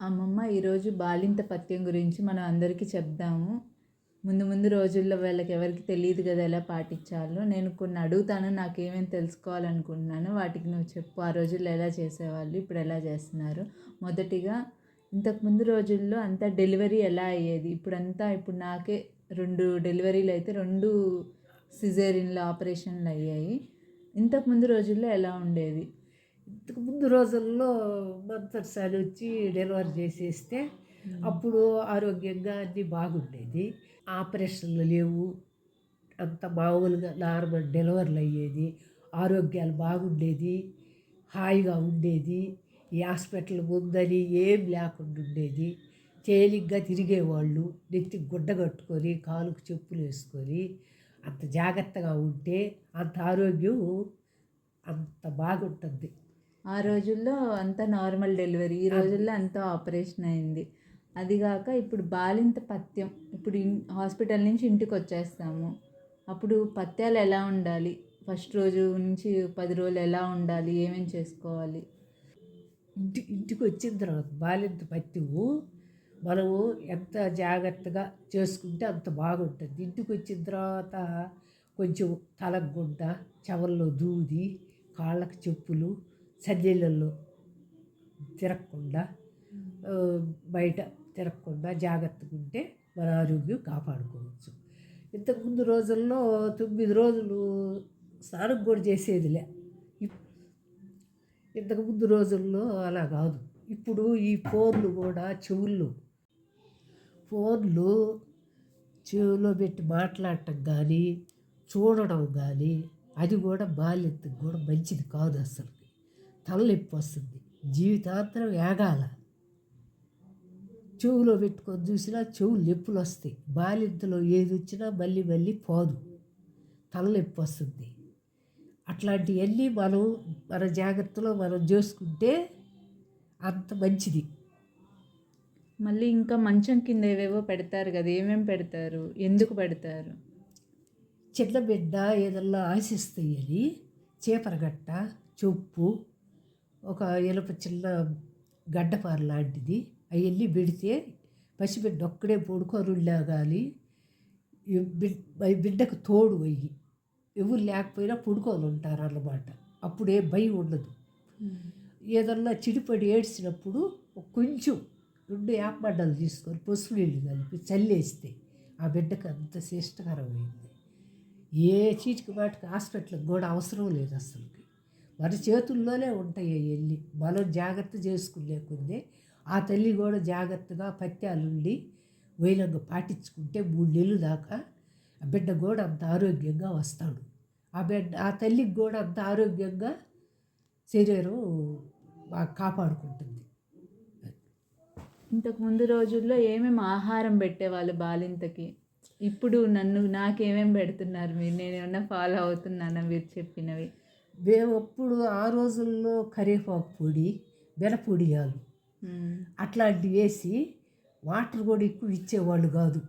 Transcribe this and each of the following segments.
అమ్మమ్మ ఈరోజు బాలింత పత్యం గురించి మనం అందరికీ చెప్దాము. ముందు ముందు రోజుల్లో వాళ్ళకి ఎవరికి తెలియదు కదా ఎలా పాటించాలో. నేను కొన్ని అడుగుతాను నాకు ఏమేమి తెలుసుకోవాలనుకుంటున్నాను వాటికి నువ్వు చెప్పు. ఆ రోజుల్లో ఎలా చేసేవాళ్ళు ఇప్పుడు ఎలా చేస్తున్నారు? మొదటిగా ఇంతకుముందు రోజుల్లో అంతా డెలివరీ ఎలా అయ్యేది? ఇప్పుడంతా ఇప్పుడు నాకే రెండు డెలివరీలు అయితే రెండు సిజేరియన్లు ఆపరేషన్లు అయ్యాయి. ఇంతకుముందు రోజుల్లో ఎలా ఉండేది? ఇంతకు ముందు రోజుల్లో మంతర్సారి వచ్చి డెలివరీ చేసేస్తే అప్పుడు ఆరోగ్యంగా అన్నీ బాగుండేది. ఆపరేషన్లు లేవు. అంత మామూలుగా నార్మల్ డెలివరీలు అయ్యేది. ఆరోగ్యాలు బాగుండేది. హాయిగా ఉండేది. ఈ హాస్పిటల్ ముందని ఏం లేకుండా ఉండేది. తేలిగ్గా తిరిగేవాళ్ళు. నెత్తి గుడ్డ కట్టుకొని కాలుకు చెప్పులు వేసుకొని అంత జాగ్రత్తగా ఉంటే అంత ఆరోగ్యం అంత బాగుంటుంది. ఆ రోజుల్లో అంతా నార్మల్ డెలివరీ ఈ రోజుల్లో అంతా ఆపరేషన్ అయింది. అదిగాక ఇప్పుడు బాలింత పథ్యం ఇప్పుడు ఇన్ హాస్పిటల్ నుంచి ఇంటికి వచ్చేస్తాము. అప్పుడు పథ్యాలు ఎలా ఉండాలి? ఫస్ట్ రోజు నుంచి పది రోజులు ఎలా ఉండాలి? ఏమేమి చేసుకోవాలి? ఇంటి ఇంటికి వచ్చిన తర్వాత బాలింత పత్యము మనము ఎంత జాగ్రత్తగా చేసుకుంటే అంత బాగుంటుంది. ఇంటికి వచ్చిన తర్వాత కొంచెం తలకు గుడ్డ చెవుల్లో దూది కాళ్ళకి చెప్పులు సజ్జీలలో తిరగకుండా బయట తిరగకుండా జాగ్రత్తగా ఉంటే మన ఆరోగ్యం కాపాడుకోవచ్చు. ఇంతకుముందు రోజుల్లో తొమ్మిది రోజులు స్నానం కూడా చేసేదిలే. ఇప్- ఇంతకుముందు రోజుల్లో అలా కాదు. ఇప్పుడు ఈ ఫోన్లు కూడా చెవుల్లో ఫోన్లు చెవిలో పెట్టి మాట్లాడటం కానీ చూడడం కానీ అది కూడా బాల్యతకు కూడా మంచిది కాదు అసలు. తలనొప్పి వస్తుంది జీవితాంతరం ఏగాల. చెవులో పెట్టుకొని చూసినా చెవులు నొప్పులు వస్తాయి బాలింతలో ఏది వచ్చినా మళ్ళీ మళ్ళీ పోదు. తలనొప్పి వస్తుంది అట్లాంటివన్నీ మనం మన జాగ్రత్తలో మనం చేసుకుంటే అంత మంచిది. మళ్ళీ ఇంకా మంచం కింద ఏవేవో పెడతారు కదా ఏమేమి పెడతారు? ఎందుకు పెడతారు? చిన్న బిడ్డ ఏదన్నా ఆశిస్తాయని చీపరగట్ట చొప్పు ఒక ఎలుప చిన్న గడ్డపార లాంటిది. అవన్నీ పెడితే పసిబిడ్డ ఒక్కడే పడుకొని లేగాలి ఈ బిడ్ ఈ బిడ్డకు తోడు అయ్యి ఎవరు లేకపోయినా పడుకొని ఉంటారు అన్నమాట అప్పుడే భయం ఉండదు. ఏదన్నా చిడిపడి ఏడ్చినప్పుడు కొంచెం రెండు యాపబడ్డలు తీసుకొని పసుపు నీళ్ళు కలిపి చల్లేస్తే ఆ బిడ్డకు అంత శ్రేష్టకరమైంది. ఏ చీటికి వాటికి హాస్పిటల్కి కూడా అవసరం లేదు అసలుకి. మన చేతుల్లోనే ఉంటాయి వెళ్ళి మనం జాగ్రత్త చేసుకునేకుందే ఆ తల్లి కూడా జాగ్రత్తగా పత్యాలుండి వైలంగా పాటించుకుంటే మూడు నెలలు దాకా ఆ బిడ్డ కూడా అంత ఆరోగ్యంగా వస్తాడు. ఆ బిడ్డ ఆ తల్లికి కూడా అంత ఆరోగ్యంగా శరీరం బాగా కాపాడుకుంటుంది. ఇంతకు ముందు రోజుల్లో ఏమేమి ఆహారం పెట్టేవాళ్ళు బాలింతకి? ఇప్పుడు నన్ను నాకేమేమి పెడుతున్నారు మీరు? నేను ఏమన్నా ఫాలో అవుతున్నానా మీరు చెప్పినవి? మేము అప్పుడు ఆ రోజుల్లో కరివేపాకు పొడి బెనపొడియాలు. అట్లాంటివి వేసి వాటర్ కూడా ఎక్కువ ఇచ్చేవాళ్ళు కాదు.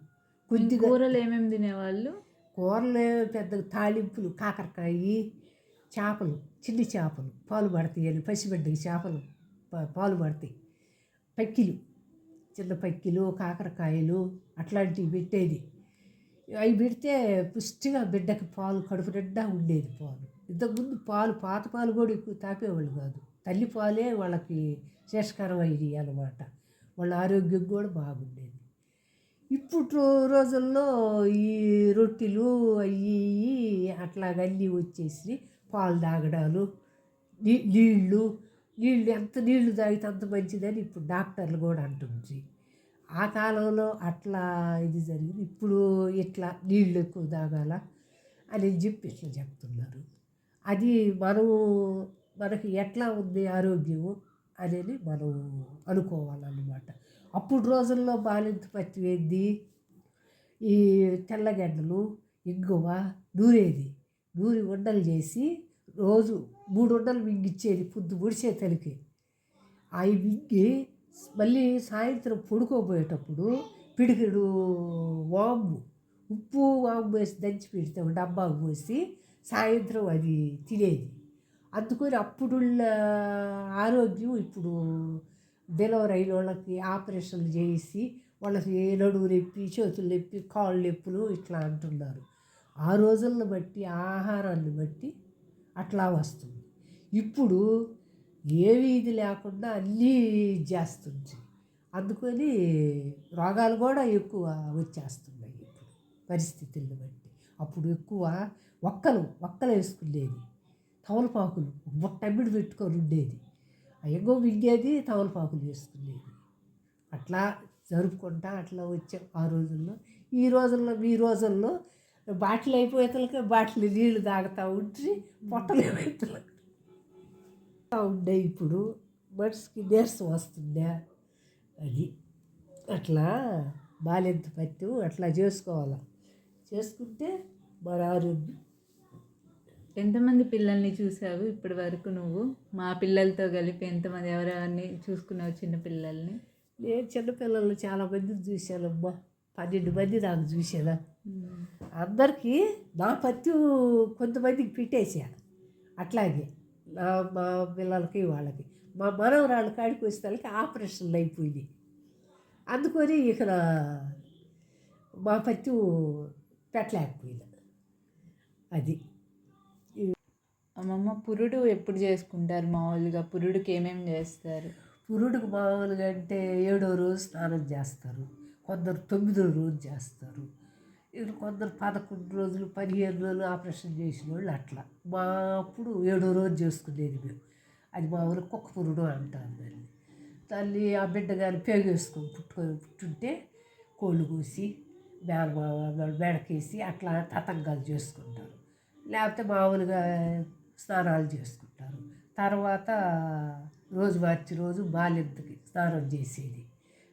కొద్దిగా కూరలు ఏమేమి తినేవాళ్ళు? కూరలు పెద్ద తాలింపులు కాకరకాయ చేపలు చిన్ని చేపలు పాలు పడతాయి అని పసిబిడ్డకి చేపలు పాలు పడతాయి. పక్కిలు చిన్న పక్కిలు కాకరకాయలు అట్లాంటివి పెట్టేది. అవి పెడితే పుష్టిగా బిడ్డకి పాలు కడుపు నిండా ఉండేది పాలు. ఇంతకుముందు పాలు పాత పాలు కూడా ఎక్కువ తాపేవాళ్ళు కాదు. తల్లి పాలే వాళ్ళకి శేషకరం అయ్యి అన్నమాట. వాళ్ళ ఆరోగ్యం కూడా బాగుండేది. ఇప్పుడు రోజుల్లో ఈ రొట్టెలు అవి అట్లాగన్నీ వచ్చేసి పాలు తాగడాలు నీ నీళ్ళు నీళ్ళు ఎంత నీళ్ళు తాగితే అంత మంచిదని ఇప్పుడు డాక్టర్లు కూడా అంటుంది. ఆ కాలంలో అట్లా ఇది జరిగింది. ఇప్పుడు ఇట్లా నీళ్ళు ఎక్కువ తాగాల అని చెప్పి ఇట్లా చెప్తున్నారు. అది మనము మనకి ఎట్లా ఉంది ఆరోగ్యము అనేది మనం అనుకోవాలన్నమాట. అప్పుడు రోజుల్లో బాలింత పత్తి ఏంది? ఈ తెల్లగడ్డలు ఇంగువ నూరేది. నూరి ఉండలు చేసి రోజు మూడు ఉండలు మింగిచ్చేది పొద్దు ముడిసే తలికి అవి మింగి మళ్ళీ సాయంత్రం పడుకోబోయేటప్పుడు పిడికిడు వాము ఉప్పు వాము వేసి దంచి పెడితే డబ్బాకు పోసి సాయంత్రం అది తినేది. అందుకని అప్పుడున్న ఆరోగ్యం ఇప్పుడు డెలివరీ అయిన వాళ్ళకి ఆపరేషన్లు చేసి వాళ్ళకి ఏ నడువు నొప్పి చేతులు నొప్పి కాళ్ళు నొప్పులు ఇట్లా అంటున్నారు. ఆ రోజులను బట్టి ఆహారాన్ని బట్టి అట్లా వస్తుంది. ఇప్పుడు ఏవి ఇది లేకుండా అన్నీ చేస్తుంది. అందుకని రోగాలు కూడా ఎక్కువ వచ్చేస్తున్నాయి ఇప్పుడు పరిస్థితులను బట్టి. అప్పుడు ఎక్కువ ఒక్కలు ఒక్కలు వేసుకునేది. తమలపాకులు బుట్టబిడి పెట్టుకొని ఉండేది. అయ్యగో మింగేది తమలపాకులు వేసుకునేది. అట్లా జరుపుకుంటా అట్లా వచ్చాం ఆ రోజుల్లో. ఈ రోజుల్లో మీ రోజుల్లో బాటిల్ అయిపోయేతలకే బాటిల్ నీళ్ళు తాగుతూ ఉంటే పొట్టలు ఏమైతలకి ఉండే ఇప్పుడు మనిషికి నీరసం వస్తుందే అది అట్లా బాల్యంత పత్యం అట్లా చేసుకోవాలి. చేసుకుంటే మన ఆరోగ్యం ఎంతమంది పిల్లల్ని చూసావు ఇప్పటి వరకు నువ్వు? మా పిల్లలతో కలిపి ఎంతమంది? ఎవరెవరిని చూసుకున్నావు చిన్న పిల్లల్ని? నేను చిన్నపిల్లలు చాలా మందిని చూశానమ్మా పన్నెండు మంది నాకు చూశాను. అందరికీ నా పత్తి కొంతమందికి పెట్టేసా అట్లాగే నా మా పిల్లలకి వాళ్ళకి. మా మనవరాళ్ళ కాడికి వచ్చేసరికి ఆపరేషన్లు అయిపోయినాయి. అందుకొని ఇక నా- మా పత్తి పెట్టలేకపోయినా. అది. అమ్మమ్మ పురుడు ఎప్పుడు చేసుకుంటారు? మామూలుగా పురుడుకి ఏమేమి చేస్తారు? పురుడుకు మామూలుగా అంటే ఏడో రోజు స్నానం చేస్తారు. కొందరు తొమ్మిదో రోజు చేస్తారు. ఇక కొందరు పదకొండు రోజులు పదిహేను రోజులు ఆపరేషన్ చేసిన వాళ్ళు అట్లా. మా అప్పుడు ఏడో రోజు చేసుకునేది మేము. అది మామూలు కుక్క పురుడు అంటారు దాన్ని. తల్లి ఆ బిడ్డ కానీ పేగేసుకొని పుట్టుకొని పుట్టుంటే కోళ్ళు కూసి మేనమామ మెడకేసి అట్లా తతంగాలు చేసుకుంటారు. లేకపోతే మామూలుగా స్నానాలు చేసుకుంటారు. తర్వాత రోజు మార్చి రోజు బాలింతకి స్నానం చేసేది.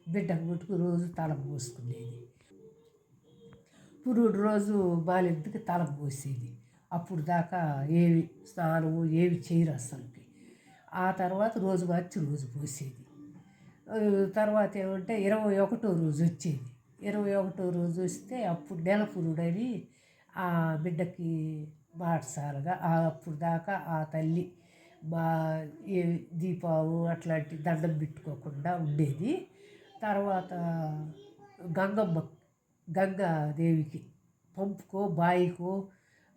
బిడ్డకు పుట్టుకు రోజు తలం పోసుకునేది. పురుడు రోజు బాలింతకి తలం పోసేది. అప్పుడు దాకా ఏవి స్నానము ఏవి చేయరు అసలుకి ఆ తర్వాత రోజు మార్చి రోజు పోసేది. తర్వాత ఏమంటే ఇరవై ఒకటో రోజు వచ్చేది. ఇరవై ఒకటో రోజు వస్తే అప్పుడు నెల పురుడని ఆ బిడ్డకి బాటసారగా అప్పుడు దాకా ఆ తల్లి బా ఏ దీపాలు అట్లాంటి దండం పెట్టుకోకుండా ఉండేది. తర్వాత గంగమ్మ గంగాదేవికి పంపుకో బాయికో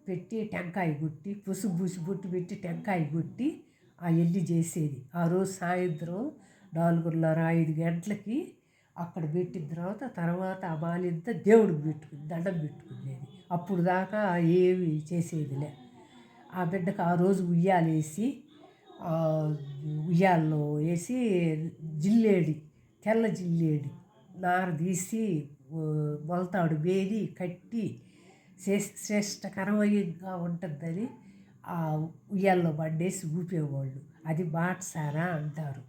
పెట్టి టెంకాయ కొట్టి పుసుగు పూసి బొట్టు పెట్టి టెంకాయ కొట్టి ఆ ఎల్లి చేసేది. ఆ రోజు సాయంత్రం నాలుగున్నర ఐదు గంటలకి అక్కడ పెట్టిన తర్వాత తర్వాత ఆ బాలింత దేవుడికి పెట్టుకుని దండం పెట్టుకునేది. అప్పుడు దాకా ఏమి చేసేదిలే. ఆ బిడ్డకు ఆ రోజు ఉయ్యాలేసి ఉయ్యాల్లో వేసి జిల్లేడి తెల్ల జిల్లేడి నార తీసి మొలతాడు వేలి కట్టి శ్రేష్ శ్రేష్టకరమయంగా ఉంటుందని ఆ ఉయ్యాల్లో పండేసి ఊపేవాళ్ళు. అది బాటసారా అంటారు.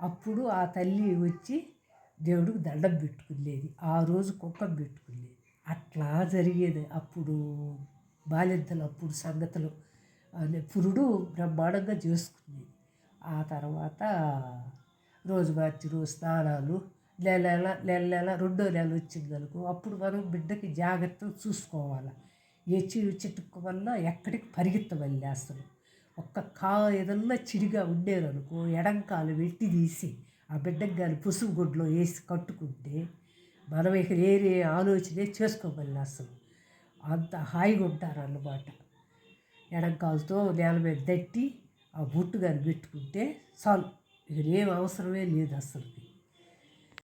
అప్పుడు ఆ తల్లి వచ్చి దేవుడికి దండం పెట్టుకునేది. ఆ రోజు కుక్కం పెట్టుకునేది. అట్లా జరిగేది. అప్పుడు బాలింతలు అప్పుడు సంగతులు అనే పురుడు బ్రహ్మాండంగా చేసుకునేది. ఆ తర్వాత రోజు మార్చి రోజు స్నానాలు నెల నెల నెల నెల రెండో నెల వచ్చిందనుకో అప్పుడు మనం బిడ్డకి జాగ్రత్తగా చూసుకోవాలి. ఏ చిరు చిటుకు వల్ల ఎక్కడికి పరిగెత్తవల్లి అసలు. ఒక్క కా ఏదన్నా చిడిగా ఉండేరనుకో ఎడంకాలు వెట్టి తీసి ఆ బిడ్డకి కానీ పసుపు గుడ్లో వేసి కట్టుకుంటే మనం ఇక వేరే ఆలోచనే చేసుకోమని అసలు. అంత హాయిగా ఉంటారు అన్నమాట. ఎడంకాలతో నేల మీద దట్టి ఆ బొట్టు గారు పెట్టుకుంటే చాలు. ఇక ఏం అవసరమే లేదు అసలుకి.